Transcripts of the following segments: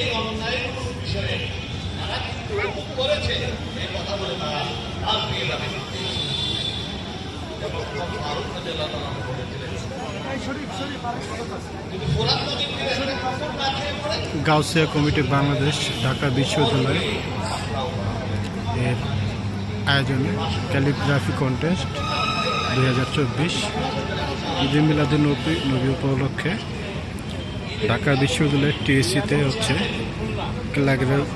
এই বিষয়ে তারা করেছে? এই কথা বলে তারা আর নিয়ে যাবে। গাউসিয়া কমিটি বাংলাদেশ, ঢাকা বিশ্ববিদ্যালয় এর আয়োজনে, ক্যালিগ্রাফি কন্টেস্ট দুই হাজার চব্বিশ। ঈদে মিলাদুল নবী উপলক্ষে ঢাকা বিশ্ববিদ্যালয়ের টিএসসিতে হচ্ছে ক্যালিগ্রা-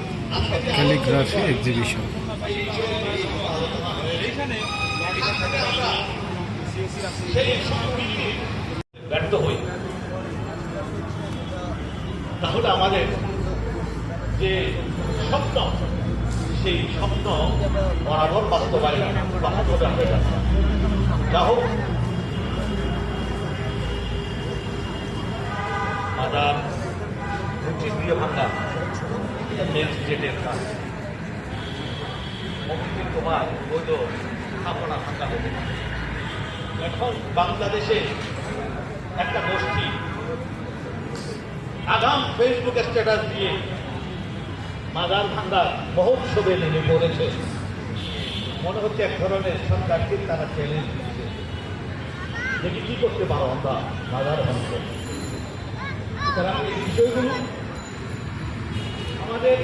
ক্যালিগ্রাফি এক্সিবিশন ব্যর্থ হই। তাহলে আমাদের যে স্বপ্ন, সেই স্বপ্ন বরাবর বাস্তবায়ন বাস্তবে হয়ে যাচ্ছে। যা হোক কাজ। প্রকৃতির তোমার বৈধ স্থাপনা এখন বাংলাদেশে একটা গোষ্ঠী আগাম ফেসবুক স্ট্যাটাস দিয়ে মাদার ভাঙ্গার মহোৎসবে নেমে পড়েছে। মনে হচ্ছে এক ধরনের সরকারকে তারা চ্যালেঞ্জ দিচ্ছে। দেখি কি করতে পারো আমরা মাদার ভাঙ্গ সুতরাং এই বিষয়গুলো আমাদের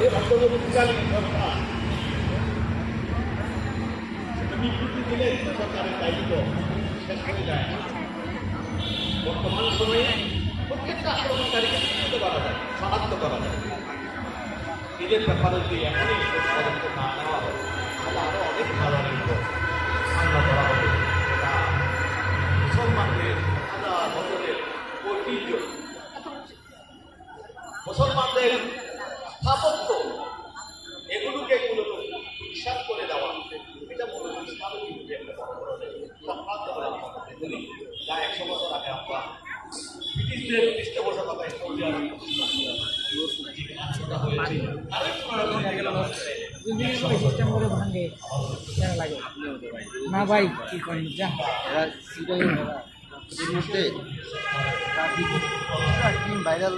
এই অন্তর্বর্তীকালীন সরকার বিবৃতি দিলে সরকারের দায়িত্ব শেষ হয়ে যায়। বর্তমান সময়ে প্রত্যেকটা আক্রমণকারীকে চিহ্নিত করা যায়, শনাক্ত করা যায় ঈদের ব্যাপারে যদি এখনই পদক্ষেপ না নেওয়া হয় তাহলে আরও অনেক ধরনের ব্রিটিশদের পৃষ্ঠপোষকতায় সৌদি আরবে সেটা হয়েছে আর একটু সিস্টেম করে ভাঙে না ভাই কি করেন যা মধ্যে ভাইরাল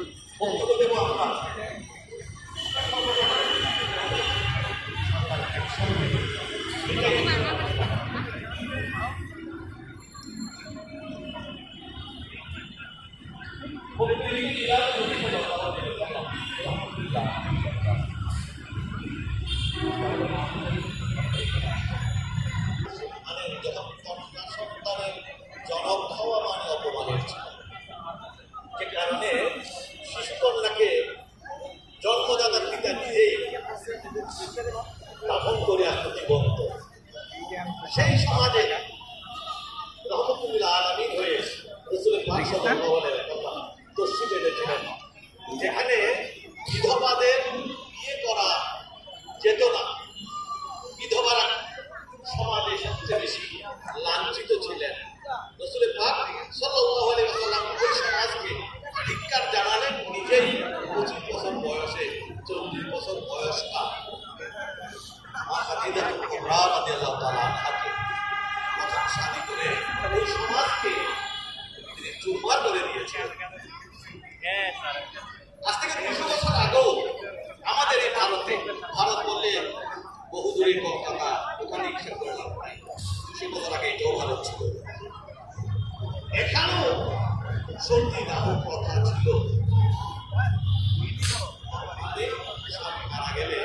জনক হওয়া মানে অপমানের ছিল যে কারণে শিশুকন্যাকে জন্মদাতার পিতা নিজেই দাফন করে আসতো সেই সমাজে রহমতুল্লাহ আলমিন হয়ে রসুলের সাল্লাল্লাহু আলাইহি দস্যি বেঁধেছিলেন যেখানে বিধবাদের বিয়ে করা যেত না। বিধবারা সমাজে সবচেয়ে বেশি লাঞ্ছিত ছিলেন। রসুলের সমাজকে ধিক্কার জানালেন, নিজেই পঁচিশ বছর বয়সে, চল্লিশ বছর প্রথম শাদী করে সমাজকে তিনি করে দিয়েছিলেন আজ থেকে দুশো বছর আগেও আমাদের এই ভারতে, ভারত বললে বহু দূরে কলকাতা ওখানে করলাম দুশো বছর আগে এটাও ভারত ছিল। এখানেও সর্দি দাহ কথা ছিল। স্বামী মারা গেলে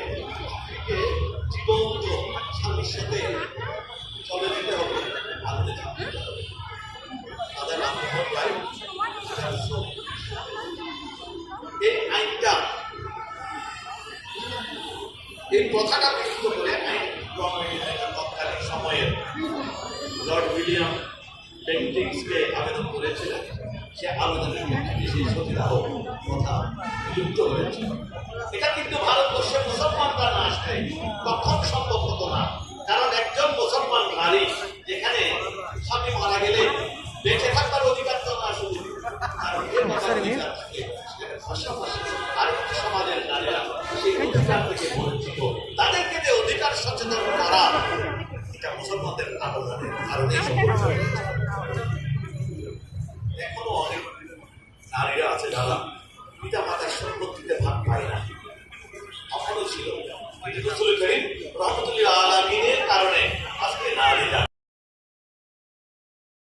চলে যেতে হবে আনতে তাদের নাম এই প্রথাটা বিলুপ্ত করে তৎকালীন সময়ে লর্ড উইলিয়াম বেন্টিংসকে আবেদন করেছিলেন, সে আবেদনের ভিত্তিতে সেই সতীদাহ প্রথা বিলুপ্ত হয়েছে। এটা কিন্তু ভারতবর্ষে মুসলমানরা না আসলে কখন সম্ভব হতো না। কারণ একজন মুসলমান নারী যেখানে স্বামী মারা গেলে বেঁচে মুসলমানদের আগ্রহের কারণে এখনও অনেক নারীরা আছে যারা পিতা মাতার সম্পত্তিতে ভাগ পায় না। অপরও ছিল রসুল করিম